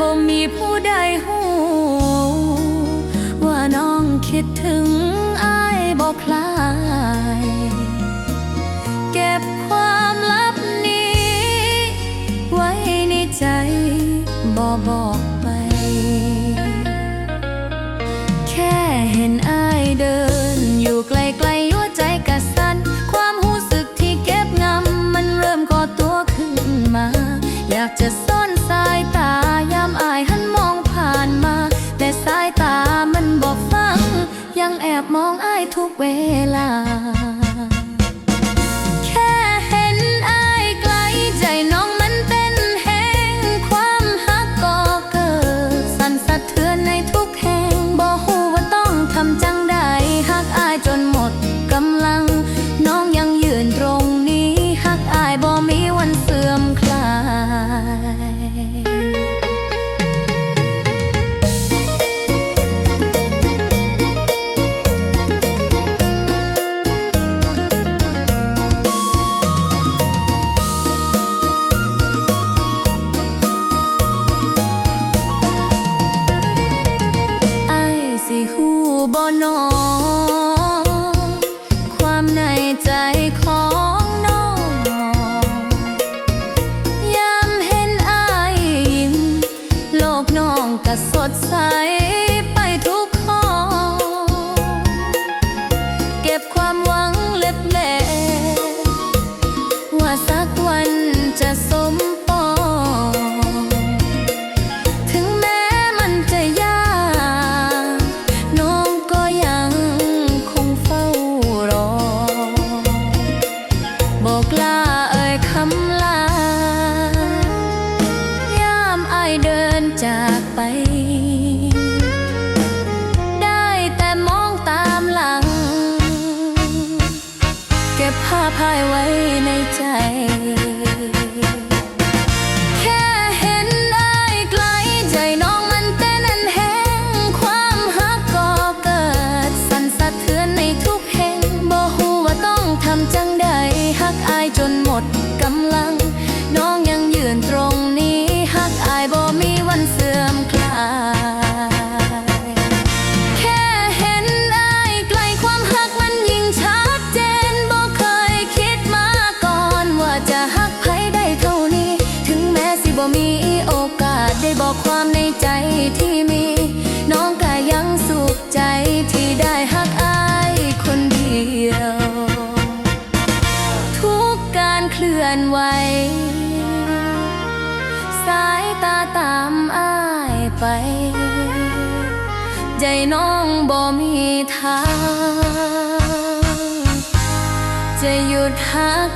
บ่มีผู้ใดหูว่าน้องคิดถึง บ่มีทาง จะหยุดหัก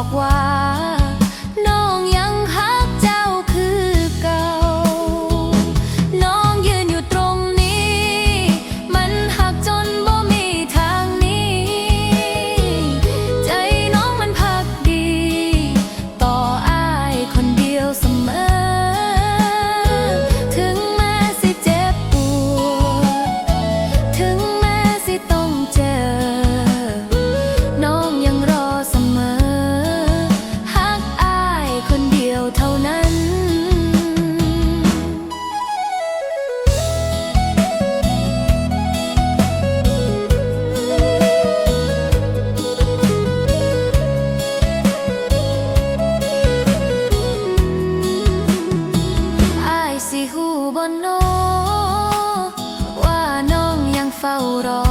บอกว่า fa urò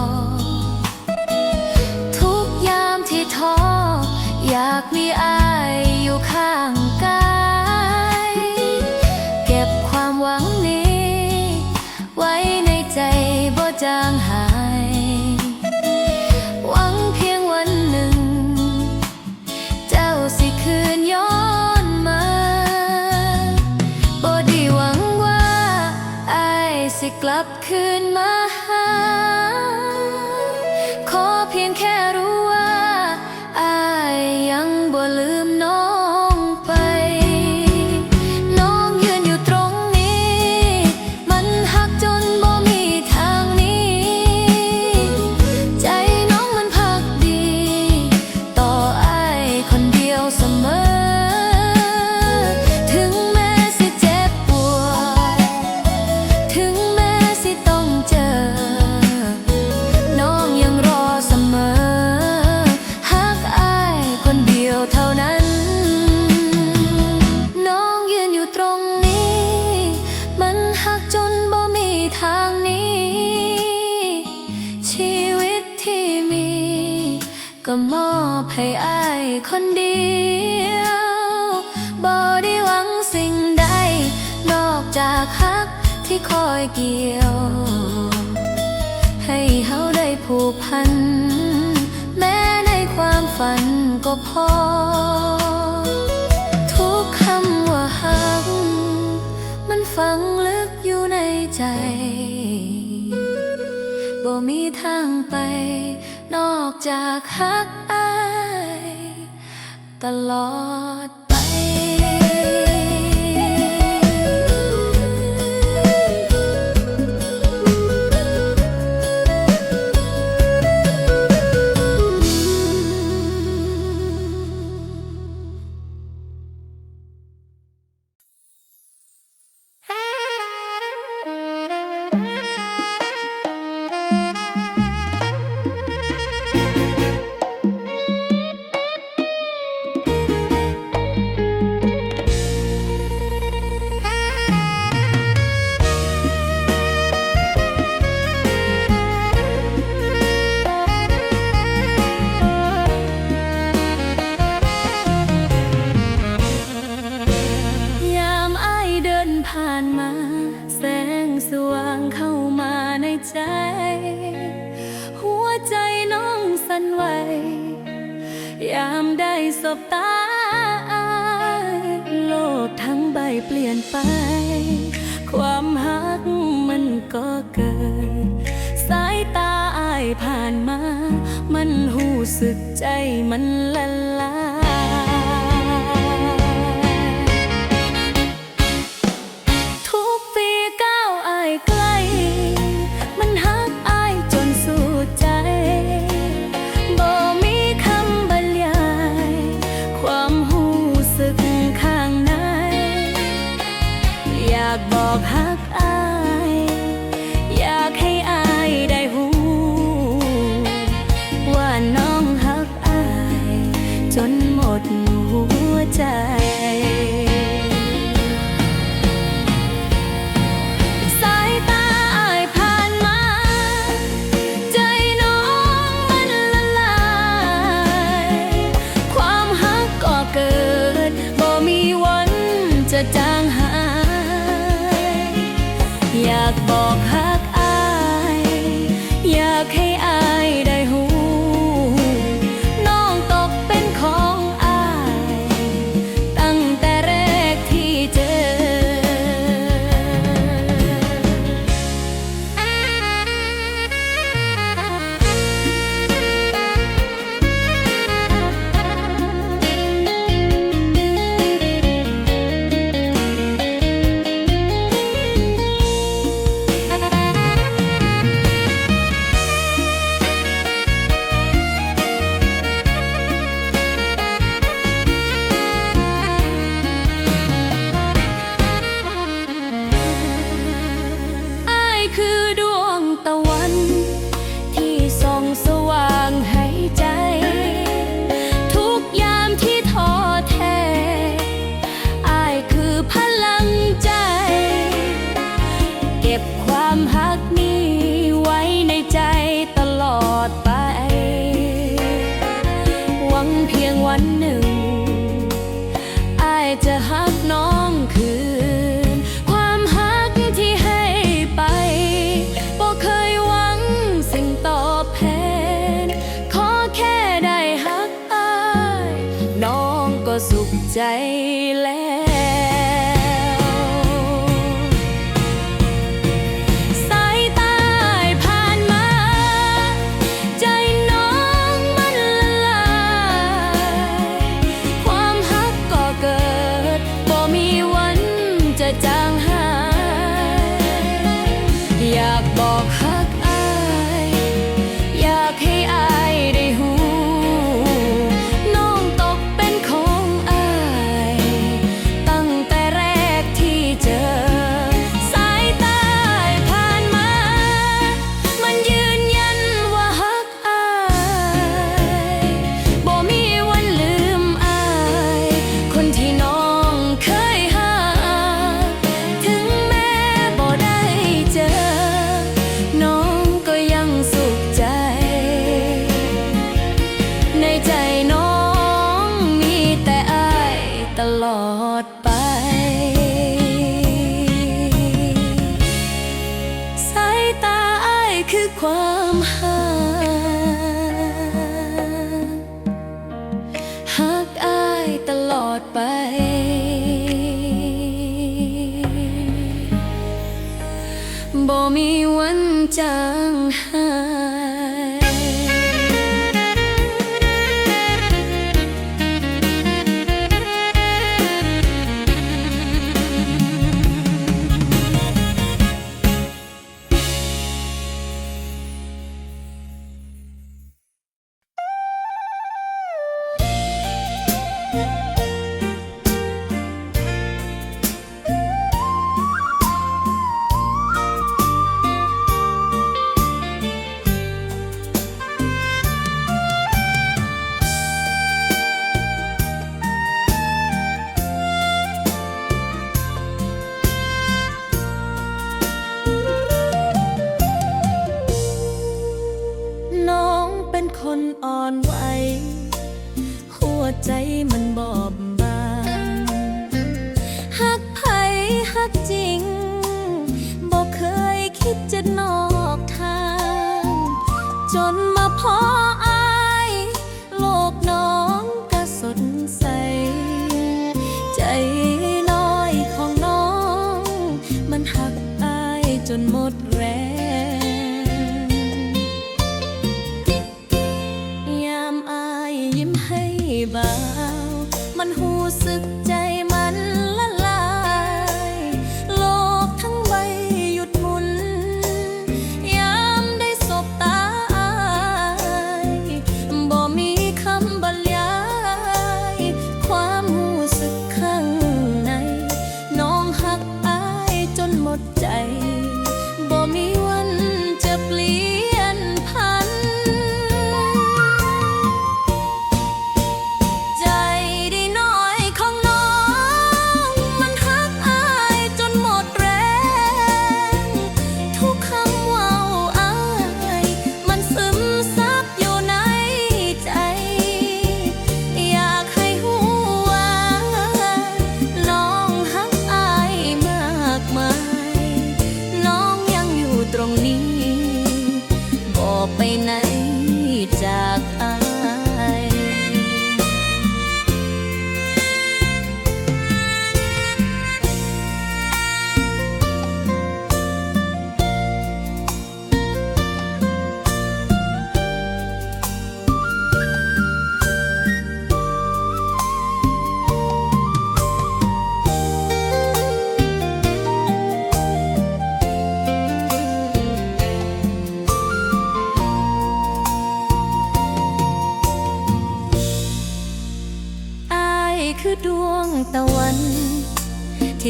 ให้อายคนเดียวบ่ได้หวังสิ่งใด นอกจากฮักที่คอยเกี่ยว ให้เขาได้ผูกพัน แม้ในความฝันก็พอ ทุกคำว่าฮัก มันฝังลึกอยู่ในใจบ่มีทางไป นอกจากฮัก the Lord. 怕 วันหนึ่ง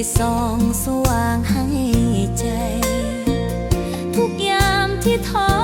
ที่ส่องสว่างให้ใจ ทุกยามที่ท้อ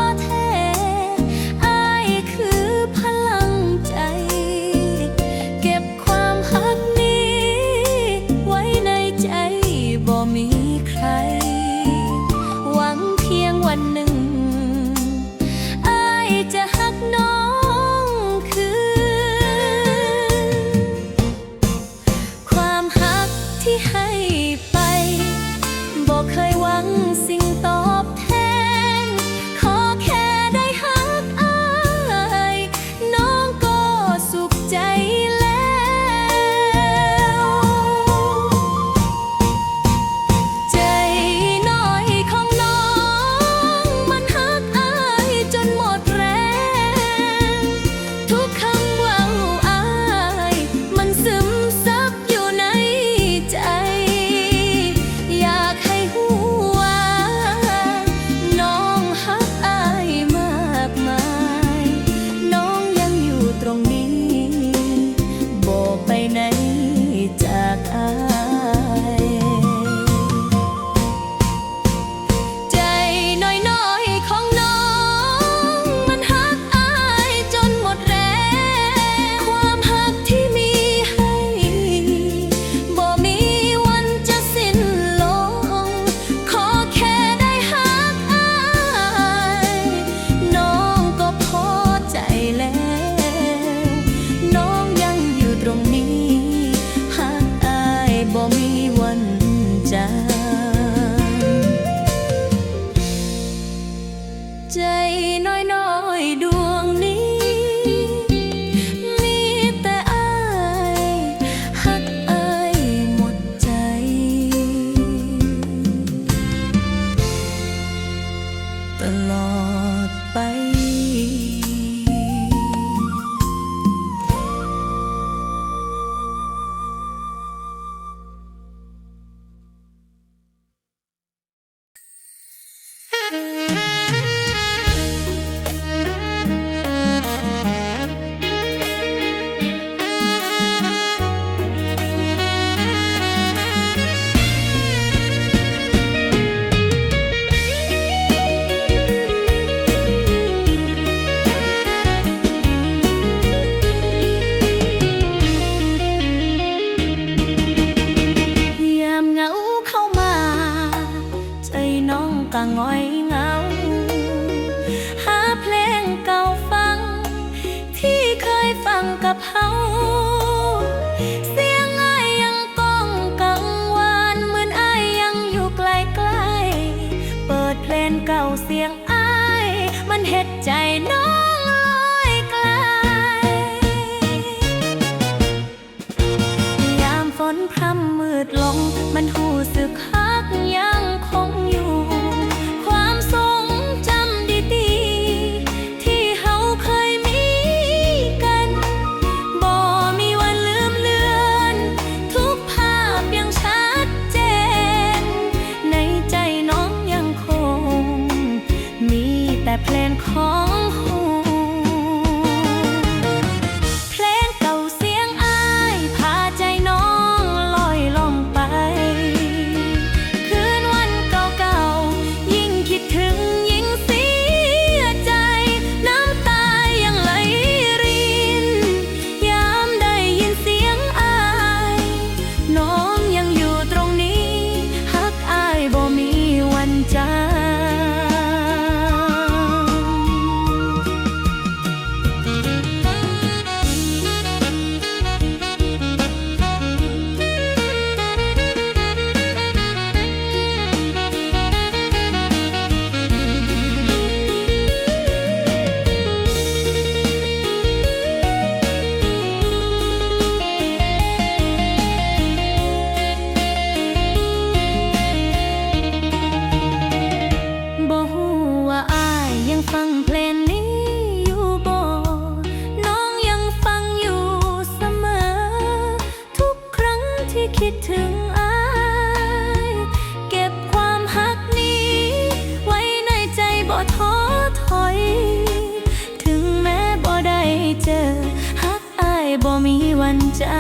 วั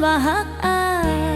mahaag